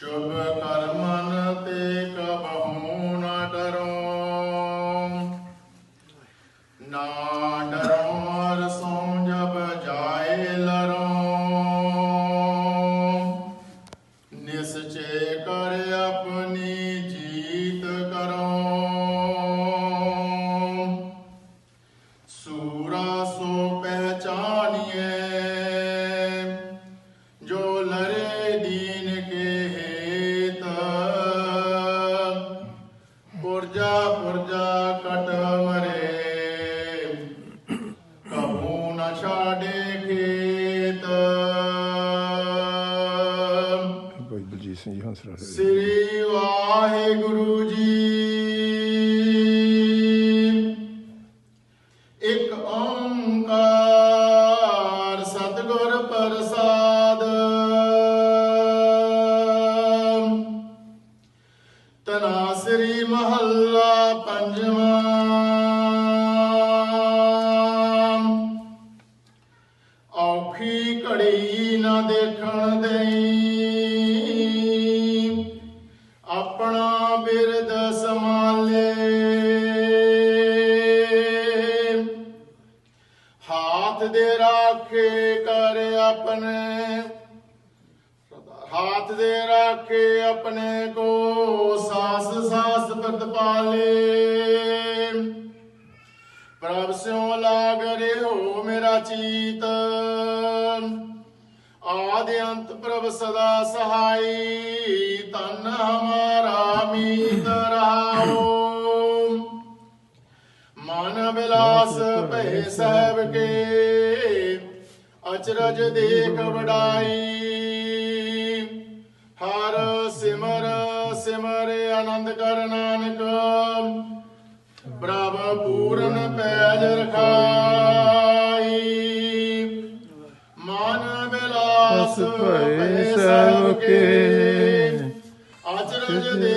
Şöyle kare ਹਾਥ ਦੇ ਰੱਖੇ ਆਪਣੇ ਕੋ ਸਾਸ ਸਾਸ ਪ੍ਰਤਪਾਲੇ ਪ੍ਰਭ ਸਿਉ ਲਾਗ ਰਿਓ ਮੇਰਾ ਚੀਤ। ਆਦ ਅੰਤ ਪ੍ਰਭ ਸਦਾ ਸਹਾਈ ਤਨ ਹਮਾਰਾ ਮੀਤ ਰਹਾਓ। ਮਨ ਬਿਲਾਸ ਭੈ ਸਹਿਬ ਕੇ ਅਚਰਜ ਦੇਖ ਵਡਾਈ। ਹਰ ਸਿਮਰ ਸਿਮਰ ਆਨੰਦ ਕਰ ਨਾਨਕ। ਬ੍ਰਭ ਪੂਰਨ ਪੈਜ ਰਖਾਈ। ਮਨ ਵਿਲਾਸ ਭਏ ਸਭ ਕੇ। ਅਚਰਜ ਦੇ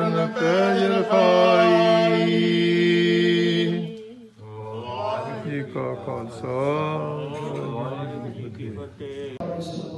ਪੂਰਨ ਪੈਜ ਰਖਾਈ ਵਾਹਿਗੁਰੂ ਜੀ ਕਾ ਖਾਲਸਾ ਵਾਹਿਗੁਰੂ ਜੀ ਕੀ ਫਤਿਹ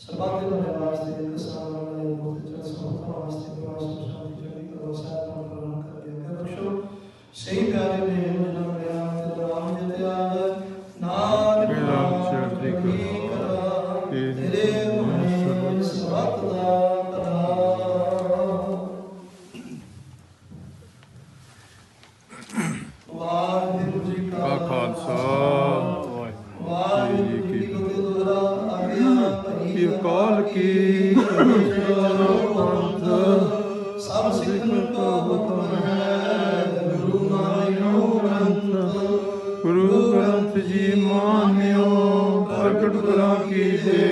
ਸੰਬੰਧਿਤ ਹੋਣ ਵਾਸਤੇ ਕਿਸਾਨ ਵਾਲੇ ਮੁਫਤ ਚਰਸ ਹੋਣ ਵਾਸਤੇ ਵਾਸਤੇ ਸਾਡੀ ਜਿਹੜੀ ਪ੍ਰੋਸੈਸ ਨੂੰ ਪ੍ਰਦਾਨ ਕਰ ਦਿੰਦੇ ਬਖਸ਼ੋ ਸਹੀ ਪਿਆਰੇ ਨੇ ਕੀ ਕਰੋ ਪੰਥ, ਸਭ ਸਿੱਖਨ ਕੋ ਹੁਕਮ ਹੈ, ਗੁਰੂ ਮਾਨਿਓ ਗ੍ਰੰਥ। ਗੁਰੂ ਗ੍ਰੰਥ ਜੀ ਮਾਨਿਓ, ਪ੍ਰਗਟ ਕਰਾਂ ਕੀ ਦੇ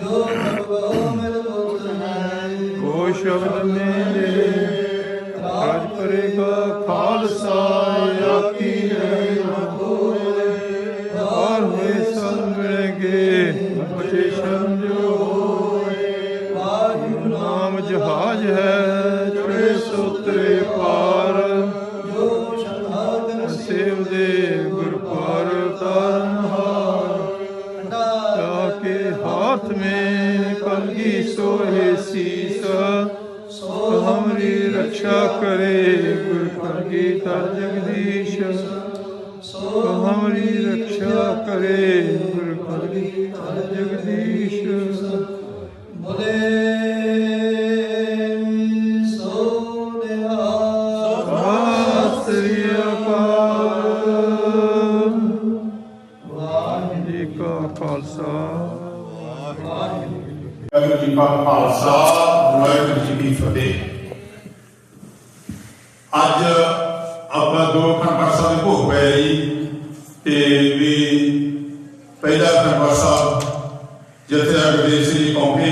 ਜੋ ਪ੍ਰਭੂ ਮਿਲ ਬੋਧ ਹੈ, ਕੋ ਸ਼ਬਦ ਨੇ ਰਾਜ ਕਰੇਗਾ ஜெகதீஷ் ਪਹਿਲਾ ਦਰਬਾਰ ਸਾਹਿਬ ਜਥੇਦਾਰ ਅਗਦੇ ਸ੍ਰੀ ਕੌਂਕੇ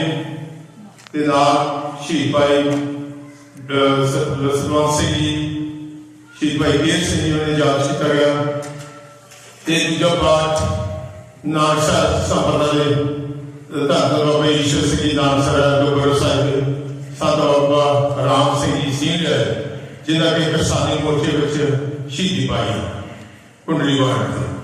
ਤੇ ਨਾਲ ਸ਼ਹੀਦ ਭਾਈ ਲਸਮਨ ਸਿੰਘ ਜੀ, ਸ਼ਹੀਦ ਭਾਈ ਵੀਰ ਸਿੰਘ ਜੀ ਨੇ ਯਾਦ ਕੀਤਾ ਗਿਆ। ਤੇ ਦੂਜਾ ਪਾਠ ਨਾਨਸਰ ਸੰਪਰਦਾ ਦੇ ਧੰਨ ਬਾਬਾ ਈਸ਼ਵਰ ਸਿੰਘ ਜੀ ਨਾਨਸਰ ਗੁਰੂ ਸਾਹਿਬ ਦੇ ਬਾਬਾ ਰਾਮ ਸਿੰਘ ਜੀ ਸਿੰਘ ਜਿਨ੍ਹਾਂ ਕੇ ਕਿਸਾਨੀ ਮੋਰਚੇ ਵਿੱਚ ਸ਼ਹੀਦੀ ਪਾਈ। ਕੁੰਡਲੀ ਵਾਰ।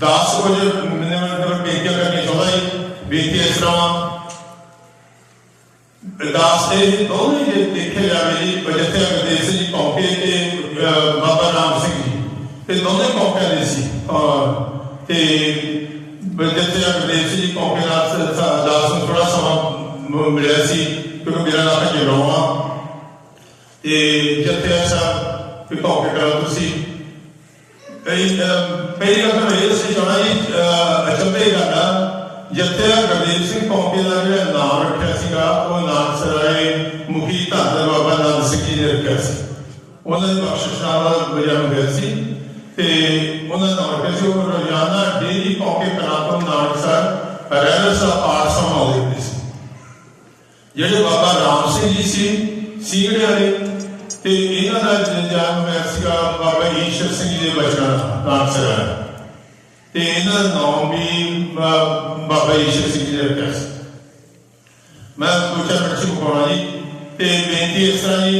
10 ਕੁਝ ਮੈਂ ਅੰਦਰ ਬੇਨਤੀ ਕਰਨੀ ਚਾਹੁੰਦਾ ਜੀ ਬੇਨਤੀ ਇਸ ਤਰ੍ਹਾਂ। ਦਾਸ ਦੇ ਦੋਵੇਂ ਜੇ ਦੇਖੇ ਜਾਵੇ ਜੀ ਬਜਤੇ ਅਗਦੇਸ ਜੀ ਕੌਕੇ ਤੇ ਬਾਬਾ ਰਾਮ ਸਿੰਘ ਜੀ। ਤੇ ਦੋਵੇਂ ਕੌਕੇ ਦੇ ਸੀ। ਤੇ ਬਜਤੇ ਅਗਦੇਸ ਜੀ ਕੌਕੇ ਦਾ ਦਾਸ ਨੂੰ ਥੋੜਾ ਸਮਾਂ ਮਿਲਿਆ ਸੀ ਕਿਉਂਕਿ ਮੇਰਾ ਨਾਮ ਹੈ ਜਰੋਆ ਤੇ ਜੱਤੇ ਸਾਹਿਬ, ਵੀ ਕੌਕੇ ਕਰਾ ਤੁਸੀਂ। ਪਹਿਲੀ ਗੱਲ ਤਾਂ ਇਹ ਸੀ ਚਾਹਣਾ ਜੀ ਅਚੰਭੇ ਕਰਨਾ ਜਿੱਥੇ ਗੁਰਦੇਵ ਸਿੰਘ ਕੌਂਕੇ ਦਾ ਜਿਹੜਾ ਨਾਮ ਰੱਖਿਆ ਸੀਗਾ, ਉਹ ਨਾਨਕ ਸਰਾਏ ਮੁਖੀ ਧੰਨ ਬਾਬਾ ਨਾਨਕ ਸਿੰਘ ਨੇ ਰੱਖਿਆ ਸੀ। ਉਹਨਾਂ ਦੀ ਬਖਸ਼ਿਸ਼ ਨਾਲ ਬਜਾਨ ਹੋਇਆ ਸੀ ਤੇ ਉਹਨਾਂ ਦਾ ਨਾਮ ਰੱਖਿਆ ਸੀ। ਉਹ ਰੋਜ਼ਾਨਾ ਡੇਲੀ ਕੌਂਕੇ ਕਰਾਂ ਤੋਂ ਸਰ ਰਹਿਣ ਸਾ ਪਾਠ ਸੀ। ਜਿਹੜੇ ਬਾਬਾ ਰਾਮ ਸਿੰਘ ਜੀ ਸੀ ਸੀਗੜੇ ਵਾਲੇ ਤੇ ਇਹਨਾਂ ਦਾ ਜਨਮ ਹੋਇਆ ਸੀਗਾ ਬਾਬਾ ਈਸ਼ਰ ਸਿੰਘ ਦੇ ਬਚਨਾਂ ਨਾਮ ਸਰ। ਤੇ ਇਹਨਾਂ ਦਾ ਨਾਮ ਵੀ ਬਾਬਾ ਈਸ਼ਰ ਸਿੰਘ ਜੀ ਰੱਖਿਆ ਸੀ। ਮੈਂ ਪੁੱਛਿਆ ਬੱਚੀ ਮੁਕਾਉਣਾ ਜੀ, ਤੇ ਬੇਨਤੀ ਇਸ ਤਰ੍ਹਾਂ ਜੀ,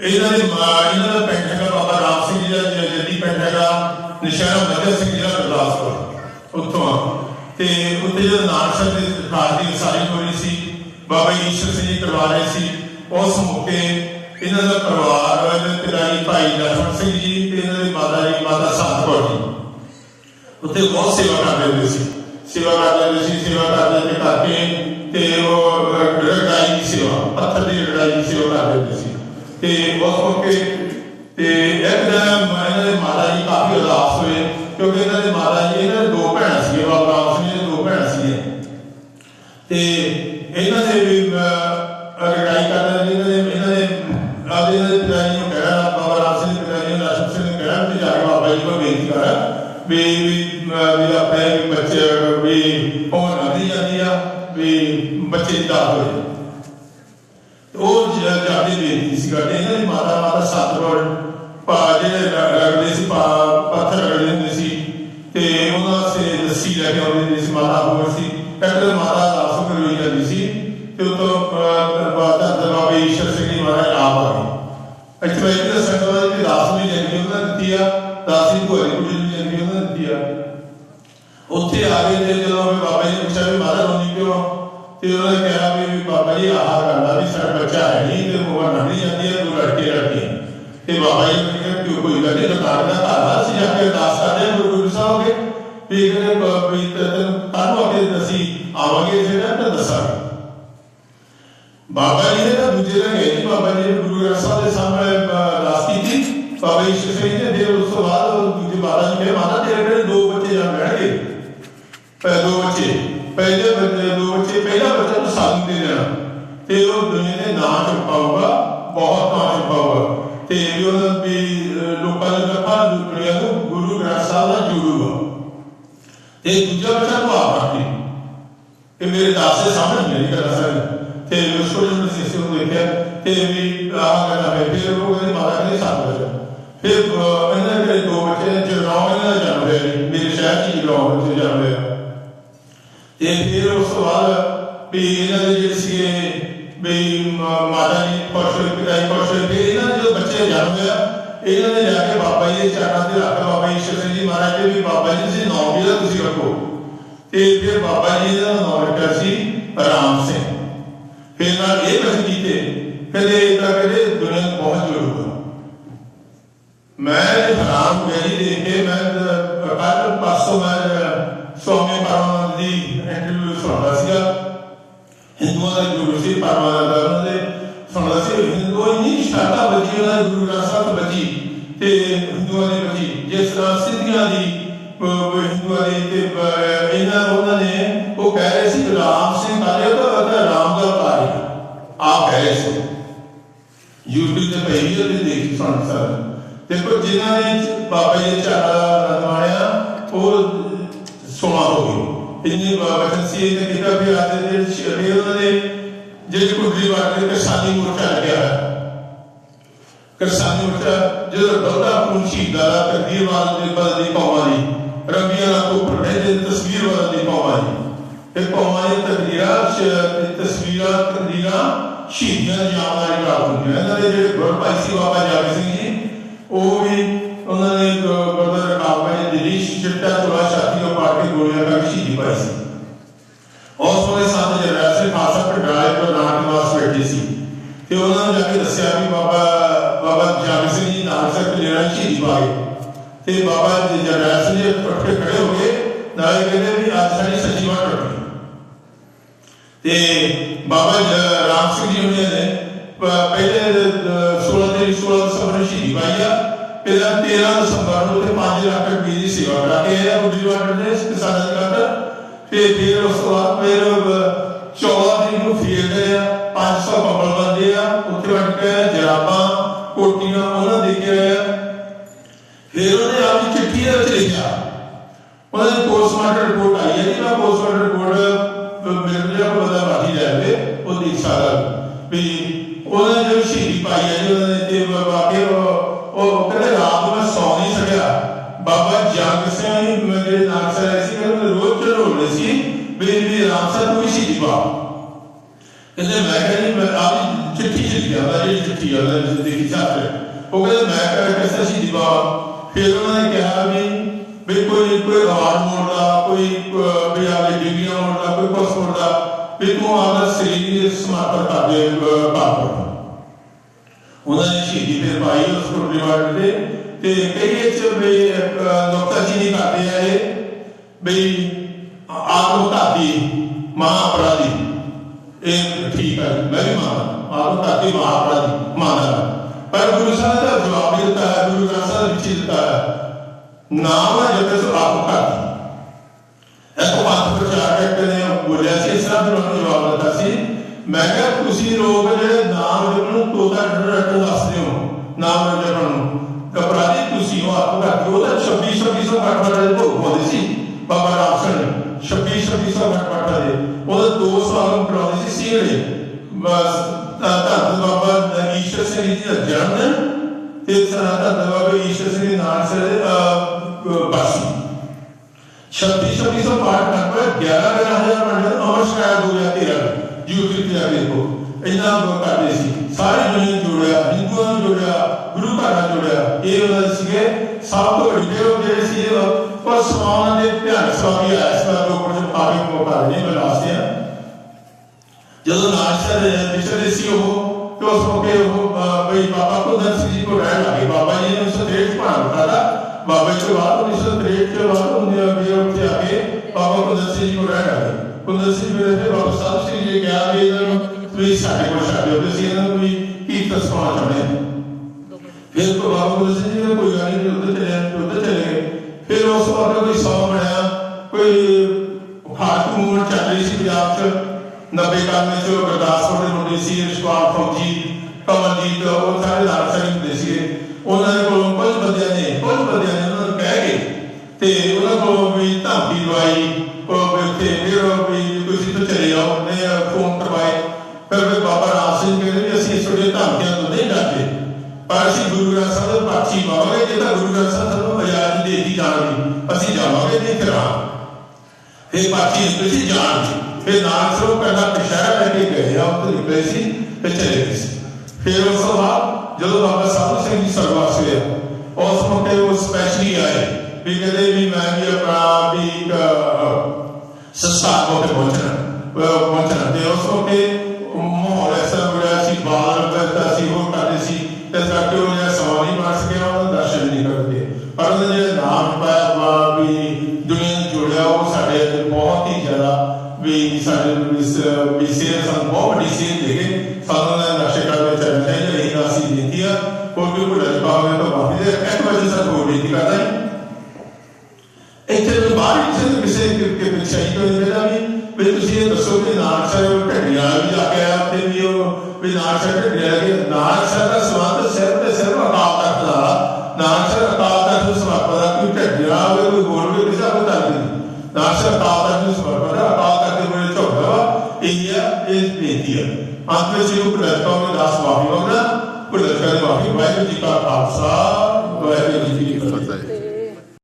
ਇਹਨਾਂ ਦੇ ਮਾਂ- ਇਹਨਾਂ ਦਾ ਪਿੰਡ ਹੈਗਾ ਬਾਬਾ ਰਾਮ ਸਿੰਘ ਜੀ ਦਾ ਜੱਦੀ ਪਿੰਡ ਹੈਗਾ ਨਿਸ਼ਾਨਾ ਮੱਧਰ ਸਿੰਘ ਜੀ ਦਾ, ਗੁਰਦਾਸਪੁਰ, ਉੱਥੋਂ ਆ। ਤੇ ਉੱਥੇ ਜਿਹੜਾ ਨਾਨਕ ਦੇ ਖਾਸ ਦੀ ਸਾਰੀ ਹੋਈ ਸੀ, ਬਾਬਾ ਈਸ਼ਰ ਸਿੰਘ ਜੀ ਕਰਵਾ ਰਹੇ ਸੀ, ਉਸ ਮੌਕੇ ਇਹਨਾਂ ਦਾ ਪਰਿਵਾਰ ਇਹਦੇ ਪਿਤਾਜੀ ਭਾਈ ਲਖਨ ਸਿੰਘ ਜੀ ਤੇ ਇਹਨਾਂ ਦੀ ਮਾਤਾ ਜੀ, ਮਾਤਾ ਸੰਤ ਜੀ। ਉੱਥੇ ਬਹੁਤ ਸੇਵਾ ਕਰਦੇ ਹੁੰਦੇ ਸੀ। ਸੇਵਾ ਕਰਦੇ ਸੀ, ਸੇਵਾ ਕਰਦੇ ਤੇ ਕਰਕੇ ਤੇ ਉਹ ਰੜਾਈ ਦੀ ਸੇਵਾ, ਪੱਥਰ ਦੀ ਰੜਾਈ ਦੀ ਸੇਵਾ ਕਰਦੇ ਹੁੰਦੇ ਸੀ। ਤੇ ਉਸ ਮੌਕੇ ਤੇ ਇੱਕਦਮ ਇਹਨਾਂ ਦੇ ਮਾਤਾ ਜੀ ਕਾਫੀ ਉਦਾਸ ਹੋਏ ਕਿਉਂਕਿ ਇਹਨਾਂ ਦੇ ਮਾਤਾ ਜੀ, ਇਹਨਾਂ ਦੇ ਦੋ ਭੈਣਾਂ ਸੀ ਬਾਬਾ ਰਾਮ ਸਿੰਘ ਜੀ ਦੇ ਦੋ ਭੈਣਾਂ ਸੀ ਤੇ ਇਹਨਾਂ ਦੇ ਵੀ ਲੜਾਈ ਕਰਦੇ ਵੀ ਜਾ ਕੇ ਬਾਬਾ ਜੀ ਕੋਲ ਬੇਨਤੀ ਕਰ ਵੀ ਵੀ ਅਹ ਵੀ ਆਪਣੇ ਵੀ ਬੱਚੇ ਵੀ ਉਹ ਨਦੀ ਜਾਂਦੀ ਆ ਵੀ ਬੱਚੇ ਦੀ ਦਾਤ ਹੋਏ ਤੇ ਉਹ ਜ- ਜਾਂਦੀ ਬੇਨਤੀ ਸੀ ਕਰਦੇ ਇਹਨਾਂ ਦੀ ਮਾਤਾ ਮਾਤਾ ਸਤਗੁਰ ਪਾ ਜਿਹੜੇ ਰ- ਰਗੜਦੇ ਸੀ ਪਾ- ਪੱਥਰ ਰਗੜਦੇ ਹੁੰਦੇ ਸੀ ਤੇ ਉਹਨਾਂ ਸੇ ਲੱਸੀ ਲੈ ਕੇ ਆਉਂਦੇ ਹੁੰਦੇ ਸੀ ਮਾਤਾ ਹੋਰ ਸੀ ਇੱਕ ਮਾਤਾ ਦਾਸ ਕਰੀ ਜਾਂਦੀ ਸੀ ਤੇ ਉਤੋਂ ਬਾਤਾ ਬਾਬਾ ਈਸ਼ਰ ਸਿੰਘ ਜੀ ਤਾਂ ਸੰਗਤ ਦੀ ਦਾਸ ਦੀ ਭੋਰੀ ਉਹਨਾਂ ਦਿੱਤੀ ਆ। ਉੱਥੇ ਆ ਗਏ ਤੇ ਜਦੋਂ ਵੀ ਬਾਬਾ ਜੀ ਪੁੱਛਿਆ ਵੀ ਮਹਾਰਾਜ ਰੋਣੀ ਕਿਉਂ ਤੇ ਉਹਨਾਂ ਨੇ ਕਿਹਾ ਵੀ ਬਾਬਾ ਜੀ ਆਹ ਕਰਦਾ ਵੀ ਸਾਡਾ ਬੱਚਾ ਹੈ ਨਹੀਂ ਤੇ ਉਹ ਨਹੀਂ ਜਾਂਦੀ ਹੈ ਤੂੰ ਲੜਕੇ ਲੜਕੇ ਤੇ ਬਾਬਾ ਜੀ ਨੇ ਕਿਹਾ ਕਿ ਕੋਈ ਗੱਲ ਨਹੀਂ ਦੁਕਾਨ ਦਾ ਘਰ ਅਸੀਂ ਜਾ ਕੇ ਅਰਦਾਸ ਕਰਦੇ ਗੁਰੂ ਗੁਰੂ ਸਾਹਿਬ ਦੇ। ਵੀ ਕਹਿੰਦੇ ਬ- ਤੈਨੂੰ ਕਾਹਨੂੰ ਅੱਗੇ ਅਸੀਂ ਆਵਾਂਗੇ ਜਿਹੜਾ ਤਾਂ ਦੱਸਾਂਗੇ। ਬਾਬਾ ਜੀ ਨੇ ਤਾਂ ਦੂਜੇ ਦਿਨ ਗਏ ਬਾਬਾ ਜੀ ਨੇ ਗੁਰੂ ਗ੍ਰੰਥ ਸਾਹਿਬ ਦੇ ਸਾਹਮਣੇ ਅਹ, ਕੀਤੀ। ਬਾਬਾ ਜੀ ਸਿੰਘ ਜੀ ਨੇ ਮਾਤਾ, ਤੇਰੇ ਕਿਹੜੇ ਦੋ ਬੱਚੇ ਜੰਮ ਲੈਣਗੇ ਪਹਿਲੇ ਬੱਚੇ ਪਹਿਲੇ ਬੱਚੇ ਦੋ ਬੱਚੇ, ਪਹਿਲਾ ਬੱਚਾ ਤੂੰ ਸਾਨੂੰ ਦੇ ਦੇਣਾ। ਤੇ ਉਹ ਦੁਨੀਆ ਦੇ ਨਾਂ ਚੁਕਾਊਗਾ ਬਹੁਤ ਨਾਂ ਚੁਕਾਊਗਾ ਤੇ ਵੀ ਉਹਨਾਂ ਵੀ ਲੋਕਾਂ ਦੇ ਜੱਫਾ ਦੁਨੀਆ ਨੂੰ ਗੁਰੂ ਗ੍ਰੰਥ ਸਾਹਿਬ ਨਾਲ ਜੋੜੂਗਾ। ਤੇ ਦੂਜਾ ਬੱਚਾ ਤੂੰ ਆਪ ਰੱਖੀ ਕਿ ਮੇਰੇ ਦਾਸ ਦੇ ਸਾਹਮਣੇ ਨਹੀਂ ਕਰ ਸਕਦਾ ਤੇ ਉਸ ਕੋਲ ਜਿਹਨੇ ਨੂੰ ਦੇਖਿਆ, ਤੇ ਵੀ ਆਹ ਕਹਿੰਦਾ ਫਿਰ ਉਹ ਫਿਰ ਅਹ, ਇਹਨਾਂ ਦੇ ਦੋ ਬੱਚੇ ਜਗਰਾਉਂ ਇਹਨਾਂ ਦਾ ਜਨਮ ਹੋਇਆ ਜੀ। ਮੇਰੇ ਸ਼ਹਿਰ ਚ ਜਗਰਾਉਂ ਵਿੱਚ ਜਨਮ ਹੋਇਆ ਤੇ ਫਿਰ ਉਸ ਤੋਂ ਬਾਅਦ ਵੀ ਇਹਨਾਂ ਦੇ ਜਿਹੜੇ ਸੀਗੇ ਵੀ ਮ- ਮਾਤਾ ਜੀ ਖੁਸ਼ ਹੋਏ ਪਿਤਾ ਜੀ ਖੁਸ਼ ਹੋਏ ਫਿਰ ਇਹਨਾਂ ਦੇ ਜਦੋਂ ਬੱਚੇ ਜਨਮ ਹੋਇਆ ਇਹਨਾਂ ਨੇ ਜਾ ਕੇ ਬਾਬਾ ਜੀ ਦੇ ਚਰਨਾਂ ਤੇ ਰੱਖ ਬਾਬਾ ਈਸ਼ਵਰ ਸਿੰਘ ਜੀ ਮਹਾਰਾਜ ਦੇ ਵੀ ਬਾਬਾ ਜੀ ਤੁਸੀਂ ਨਾਮ ਵੀ ਦਾ ਤੁਸੀਂ ਰੱਖੋ ਤੇ ਫਿਰ ਬਾਬਾ ਜੀ ਦਾ ਹੈ ਇਸ YouTube ਤੇ ਪਈ ਹੈ ਤੇ ਦੇਖ ਸੁਣ ਸਕਦੇ ਦੇਖੋ ਜਿਨ੍ਹਾਂ ਨੇ ਬਾਬਾ ਜੀ ਦਾ ਝਾੜਾ ਲਗਵਾਇਆ ਉਹ ਸੋਨਾ ਹੋ ਗਈ ਇੰਨੀ ਵਚਨ ਸੀ ਇਹ ਕਿਹਾ ਵੀ ਅੱਜ ਦੇ ਜਿਹੜੇ ਸ਼ਹੀਦ ਉਹਨਾਂ ਦੇ ਜਿਹੜੇ ਕੁੰਡਲੀ ਵਾਲੇ ਕਿਸਾਨੀ ਮੋਰਚਾ ਲੱਗਿਆ ਹੋਇਆ। ਕਿਸਾਨੀ ਮੋਰਚਾ, ਜਦੋਂ ਬਹੁਤਾ ਖੂਨ ਸ਼ਹੀਦਾਂ ਦਾ ਤਕਦੀਰ ਵਾਲ ਦੇ ਬਦਲ ਦੀ ਕੌਮਾਂ ਦੀ, ਰੰਗੀਆਂ ਤੋਂ ਉੱਪਰ ਦੇ ਤਸਵੀਰ ਵਾਲ ਦੀ ਕੌਮਾਂ ਦੀ। ਇਹ ਕੌਮਾਂ ਦੀ ਤਕਦੀਰਾਂ ਸ਼- ਤਸਵੀਰਾਂ, ਤਕਦੀਰਾਂ ਸ਼ਹੀਦਾਂ ਦੀ ਯਾਦਗਾਰੀ ਪ੍ਰਾਪਤ ਹੁੰਦੀਆਂ ਇਹਨਾਂ ਦੇ ਜਿਹੜੇ ਗੁਰਪਾਈ ਸੀ ਬਾਬਾ ਜਾਗ ਸਿੰਘ ਜੀ ਉਹ ਵੀ ਉਹਨਾਂ ਨੇ ਗੁਰਦਰ ਕਾਬਾ ਦੇ ਦਿੱਲੀ ਚਿੱਟਾ ਤੁਲਾ ਛਾਤੀ ਨੂੰ ਪਾੜ ਕੇ ਗੋਲੀਆਂ ਕਰਕੇ ਸ਼ਹੀਦੀ ਪਾਈ ਸੀ ਉਸ ਵੇਲੇ ਸੰਤ ਜਰਨੈਲ ਸਿੰਘ ਖਾਲਸਾ ਪਿੰਡਾਲੇ ਤੋਂ ਨਾਨਕ ਨਿਵਾਸ ਬੈਠੇ ਸੀ ਤੇ ਉਹਨਾਂ ਨੂੰ ਜਾ ਕੇ ਦੱਸਿਆ ਵੀ ਬਾਬਾ ਬਾਬਾ ਜਗ ਸਿੰਘ ਜੀ ਨਾਨਕ ਸਾਹਿਬ ਦੇ ਜਿਹੜਾ ਸ਼ਹੀਦੀ ਪਾ ਗਏ ਤੇ ਬਾਬਾ ਜੀ ਜਰਨੈਲ ਸਿੰਘ ਜੀ ਉੱਠ ਕੇ ਖੜੇ ਹੋ ਗਏ ਨਾਲੇ ਕਹਿੰਦੇ ਵੀ ਅੱਜ ਸਾਡੀ ਸੱਚੀ ਬਾਤ ਟੁੱਟ ਗਈ ਤੇ ਬਾਬਾ ਰਾਮ ਸਿੰਘ ਜੀ ਹੋਣੇ ਨੇ। ਪ- ਪਹਿਲੇ 16 ਦੇ 16 ਦਸੰਬਰ ਸ਼ਹੀਦੀ ਪਾਈ ਆ। ਪਹਿਲਾਂ 13 ਦਸੰਬਰ ਨੂੰ ਤੇ 5 ਲੱਖ ਰੁਪਏ ਦੀ ਸੇਵਾ ਕਰਾ ਕੇ ਆਇਆ ਗੁੱਡੀ ਵਾਟਰ ਦੇ ਕਿਸਾਨਾਂ ਦੀ ਗੱਲ ਫਿਰ ਫਿਰ ਉਸ ਤੋਂ ਬਾਅਦ ਫਿਰ 14 ਤਰੀਕ ਨੂੰ ਫੇਰ ਆ 500 ਕੰਬਲ ਬੰਦੇ ਆ। ਉੱਥੇ ਵੜ ਕੇ ਜਰਾਬਾਂ ਕੋਟੀਆਂ ਉਹਨਾਂ ਦੇ ਕੇ ਆਏ ਆ। ਫਿਰ ਉਹਨੇ ਆਪਣੀ ਚਿੱਠੀ ਦੇ ਵਿੱਚ ਲਿਖਿਆ। ਉਹਨਾਂ ਪੋਸਟਮਾਰਟਮ ਰਿਪੋਰਟ ਆਈ ਹੈ ਜੀ, ਮੈਂ ਪੋਸਟਮਾਰਟਮ ਰਿਪੋਰਟ ਮੇਰੇ ਜਿਹੜਾ ਬੰਦਾ ਬਾਕੀ ਜਾਵੇ ਉਹ ਦੇਖ ਵੀ ਉਹਨਾਂ ਨੇ ਸ਼ਹੀਦੀ ਪਾਈ ਹੈ ਜੀ ਉਹਨਾਂ ਨੇ ਤੇ ਵਾਕਿਆ ਉਹ ਕਹਿੰਦੇ ਰਾਤ ਨੂੰ ਮੈਂ ਸੌਂ ਨਹੀਂ ਸਕਿਆ ਬਾਬਾ ਜੰਗ ਸਿੰਘ ਮੇਰੇ ਨਾਲ ਸਰ ਸੀ ਕਹਿੰਦੇ ਰੋਜ਼ ਚੜੋਲੇ ਸੀ ਵੀ ਵੀ ਰਾਮ ਸਾਹਿਬ ਨੂੰ ਸ਼ਹੀਦੀ ਪਾ ਕਹਿੰਦੇ ਮੈਂ ਕਹਿੰਦੀ ਮੈਂ ਆਪ ਚਿੱਠੀ ਲਿਖਿਆ ਮੈਂ ਜਿਹੜੀ ਚਿੱਠੀ ਆ ਉਹਦੇ ਵਿੱਚ ਉਹ ਕਹਿੰਦੇ ਮੈਂ ਕਹਿੰਦਾ ਕਿਸਾ ਸ਼ਹੀਦੀ ਪਾ ਫਿਰ ਉਹਨਾਂ ਨੇ ਕਿਹਾ ਵੀ ਵੀ ਕੋਈ ਕੋਈ ਹਾਰ ਮੋੜਦਾ ਕੋਈ ਵੀ ਆਵੇ ਡਿਗਰੀਆਂ ਮੋੜਦਾ ਕੋਈ ਕੁਛ ਮੋੜਦਾ ਵੀ ਆਪਦਾ ਸਰੀਰ ਸਮਰਪਣ ਕਰ ਭਾਰਤ ਉਹਨਾਂ ਨੇ ਸ਼ਹੀਦੀ ਤੇ ਪਾਈ, ਉਸ ਕੋਲ ਰਿਵਾਰਡ ਤੇ ਤੇ ਕਈ ਚ ਵੀ ਨੁਕਤਾ ਜੀ ਨਹੀਂ ਕਰਦੇ ਆ ਇਹ, ਵੀ ਆਤਮ ਘਾਤੀ ਮਹਾ ਇਹ ਠੀਕ ਹੈ ਮੈਂ ਵੀ ਮੰਨਦਾ। ਆਤਮ ਘਾਤੀ ਮਹਾ ਅਪਰਾਧੀ ਮੰਨਦਾ। ਪਰ ਗੁਰੂ ਸਾਹਿਬ ਦਾ ਜਵਾਬ ਦਿੱਤਾ ਹੈ, ਗੁਰੂ ਗ੍ਰੰਥ ਸਾਹਿਬ ਵਿੱਚ ਦਿੱਤਾ ਹੈ, ਨਾਮ ਹੈ ਜਪੇ ਸੋ ਆਪ ਘਾਤੀ ਇੱਕ ਪੰਥ ਪ੍ਰਚਾਰਕ ਨੇ ਬੋਲਿਆ ਸੀ ਇਸ ਜਵਾਬ ਦਿੱਤਾ ਸੀ। ਮੈਂ ਕਿਹਾ, ਤੁਸੀਂ ਲੋਕ ਜਿਹੜੇ ਨਾਮ ਜਪਣ ਨੂੰ ਤੋਤਾ ਡਰ ਦੱਸਦੇ ਹੋ। ਨਾਮ ਜਪਣ ਨੂੰ। ਕਪਰਾਧੀ ਤੁਸੀਂ ਹੋ ਆਪ ਘਾਤੀ ਉਹ ਤਾਂ 26 2600 ਘੱਟ ਘੱਟ ਦੇ ਭੋਗ ਪਾਉਂਦੇ ਸੀ। ਬਾਬਾ ਰਾਮ ਸਿੰਘ 26 2600 ਘੱਟ ਘੱਟ ਦੇ ਉਹਦੇ ਦੋ ਸਵਾਲ ਕਰਾਉਂਦੇ ਸੀ ਸੀੜੇ ਬਸ ਧੰਨ ਬਾਬਾ ਈਸ਼ਰ ਸਿੰਘ ਜੀ ਦਾ ਜਨਮ ਤੇ ਧੰਨ ਬਾਬਾ ਈਸ਼ਰ ਸਿੰਘ ਦੇ ਨਾਲ ਸਿਰ ਬਾਸੀ ਛੱਬੀ ਛੱਬੀ ਸੌ ਪਾਠ ਕਰ 11 ਰਹਿਣ ਲੱਗੇ ਕੁਲਦਰ ਬਾਬਾ ਸਾਹਿਬ ਸਿੰਘ ਜੀ ਕਿਹਾ ਵੀ ਇਹਨਾਂ ਨੂੰ ਤੁਸੀਂ ਸਾਡੇ ਕੋਲ ਛੱਡ ਤੁਸੀਂ ਇਹਨਾਂ ਨੂੰ ਵੀ ਕੀ ਤਸਮਾਉਣਾ ਚਾਹੁੰਦੇ ਫਿਰ ਤੋਂ ਬਾਬਾ ਕੁਲਦਰ ਜੀ ਨੇ ਕੋਈ ਗੱਲ ਨਹੀਂ ਉੱਧਰ ਚਲੇ ਗਏ ਉੱਧਰ ਚਲੇ ਗਏ ਫਿਰ ਉਸ ਵਕਤ ਕੋਈ ਸੌ ਬਣਿਆ ਕੋਈ ਖਾਟ ਮੂਵਮੈਂਟ ਚੱਲ ਰਹੀ ਸੀ ਪੰਜਾਬ 'ਚ 90 ਕਾਲਮੇ 'ਚ ਗੁਰਦਾਸਪੁਰ ਦੇ ਮੁੰਡੇ ਸੀ ਰਿਸ਼ਪਾਲ ਫੌਜੀ ਕਮਲਜੀਤ ਉਹ ਸਾਰੇ ਨਾਲ ਹੁੰਦੇ ਸੀਗੇ ਉਹਨਾਂ ਦੇ ਕੋਲੋਂ ਕੁਝ ਬੰਦਿਆਂ ਨੇ ਕੁਝ ਬੰਦਿਆਂ ਨੇ ਉਹਨਾਂ ਨੂੰ ਕਹਿ ਗਏ ਤੇ ਉਹਨਾਂ ਕੋਲੋਂ ਵੀ ਧਮਕੀ ਦਵਾਈ ਉਹ ਵੀ ਤੁਸੀਂ ਤੋਂ ਫੋਨ ਕਰਵਾਏ। ਫਿਰ ਵੀ ਬਾਬਾ ਰਾਮ ਸਿੰਘ ਕਹਿੰਦੇ ਵੀ ਅਸੀਂ ਤੁਹਾਡੇ ਧਮਕੀਆਂ ਤੋਂ ਨਹੀਂ ਡਰਦੇ। ਪਰ ਅਸੀਂ ਗੁਰੂ ਗ੍ਰੰਥ ਸਾਹਿਬ ਦਾ ਪਾਠੀ ਪਾਵਾਂਗੇ ਜੇ ਤਾਂ ਗੁਰੂ ਗ੍ਰੰਥ ਸਾਹਿਬ ਸਾਨੂੰ ਆਜ਼ਾਦੀ ਦੇ ਦਿੱਤੀ ਅਸੀਂ ਜਾਵਾਂਗੇ ਨਹੀਂ ਕਰਾਂ ਫਿਰ ਪਾਠੀ ਤੁਸੀਂ ਜਾਣ ਫਿਰ ਨਾਲ ਸੋ ਕਹਿੰਦਾ ਪਿਸ਼ਾਰਾ ਲੈ ਕੇ ਗਏ ਆ ਉੱਥੇ ਨਿਕਲੇ ਸੀ ਤੇ ਚਲੇ ਗਏ ਸੀ। ਫਿਰ ਉਸ ਤੋਂ ਬਾਅਦ ਜਦੋਂ ਬਾਬਾ ਸਾਹਿਬ ਸਿੰਘ ਜੀ ਸਰਵਾਸ ਹੋਇਆ ਉਸ ਮੌਕੇ ਉਹ ਸਪੈਸ਼ਲੀ ਆਏ ਵੀ ਕਹਿੰਦੇ ਵੀ ਮੈਂ ਵੀ ਆਪਣਾ ਵੀ ਇੱਕ ਅਹ, ਸੰਸਥਾ ਪਹੁੰਚਣਾ। ਅਹ, ਪਹੁੰਚਣਾ ਤੇ ਉਸ ਮੌਕੇ ਮਾਹੌਲ ਐਸਾ ਬੜਾ ਸੀ ਬਾਲ ਕਰਦਾ ਸੀ ਉਹ ਕਰਦੇ ਸੀ ਤੇ ਕਰਕੇ ਉਹ ਜਿਹੜਾ ਸਮਾਂ ਨਹੀਂ ਬਣ ਸਕਿਆ ਉਹਨਾਂ ਦਾ ਦਰਸ਼ਨ ਨਹੀਂ ਕਰਦੇ ਪਰ ਉਹਨੇ ਜਿਹੜਾ ਨਾਮ ਪਾਇਆ ਵਾ ਵੀ ਦੁਨੀਆ ਨੂੰ ਜੋੜਿਆ ਉਹ ਸਾਡੇ ਅੰਦਰ ਬਹੁਤ ਹੀ ਜ਼ਿਆਦਾ ਵੀ ਸਾਡੇ ਇਸ ਵੀ ਸੇਧ ਸਾਨੂੰ ਬਹੁਤ ਵੱਡੀ ਸੇਧ ਦੇ ਕੇ ਸਾਨੂੰ ਦਾ ਨਕਸ਼ੇ ਕਰ ਵਿੱਚ ਚੱਲਣਾ ਚਾਹੀਦਾ ਇਹ ਤਾਂ ਅਸੀਂ ਬੇਨਤੀ ਆ ਕੋਈ ਵੀ ਭੁੱਲ ਜਾਵੇ ਤਾਂ ਮਾਫੀ ਦੇ ਇੱਕ ਵਜੇ ਸਾਡਾ ਹੋਰ ਬੇਨਤੀ ਕਰਦਾ ਹਾਂ ਇੱਥੇ ਤੋਂ ਬਾਹਰ ਕਿਸੇ ਨੂੰ ਕਿਸੇ ਕੇ ਪਿੱਛੇ ਹੀ ਕੋਈ ਜਿਹੜਾ ਵੀ ਵੀ ਤੁਸੀਂ ਇਹ ਦੱਸੋ ਕਿ ਨਾਨਕ ਸਾਹਿਬ ਢੱਡੀਆਂ ਵੀ ਜਾ ਕੇ ਆਇਆ ਤੇ ਵੀ ਉਹ ਵੀ ਨਾਨਕ ਗਿਆ ਕਿ ਨਾਨਕ ਦਾ ਸਵਾਦ ਸਿਰ ਤੇ ਸਿਰ ਅਕਾਲ ਤਖਤ ਦਾ ਨਾਨਕ ਅਕਾਲ ਤਖਤ ਨੂੰ ਸਮਰਪਣ ਦਾ ਕੋਈ ਢੱਡਿਆ ਹੋਵੇ ਕੋਈ ਹੋਰ ਵੀ ਕਿਸੇ ਨੂੰ ਕਰ ਨਹੀਂ ਨਾਨਕ ਅਕਾਲ ਤਖਤ ਨੂੰ ਸਮਰਪਣ ਦਾ ਅਕਾਲ ਤਖਤ ਦੇ ਮੂਹਰੇ ਝੁਕਦਾ ਵਾ ਇਹ ਆ ਇਹ ਬੇਨਤੀ ਹੈ ਅੰਤ ਵਿੱਚ ਇਹ ਪ੍ਰਤਿਕਾ ਨੂੰ ਦਾਸ ਮਾਫੀ ਮੰਗਦਾ ਪ੍ਰਤਿਕਾ ਦੀ ਮਾਫੀ ਵਾਹਿਗੁਰੂ ਜੀ ਕਾ ਖਾਲਸਾ ਵਾਹਿਗੁਰੂ ਜੀ ਕੀ ਫਤਿਹ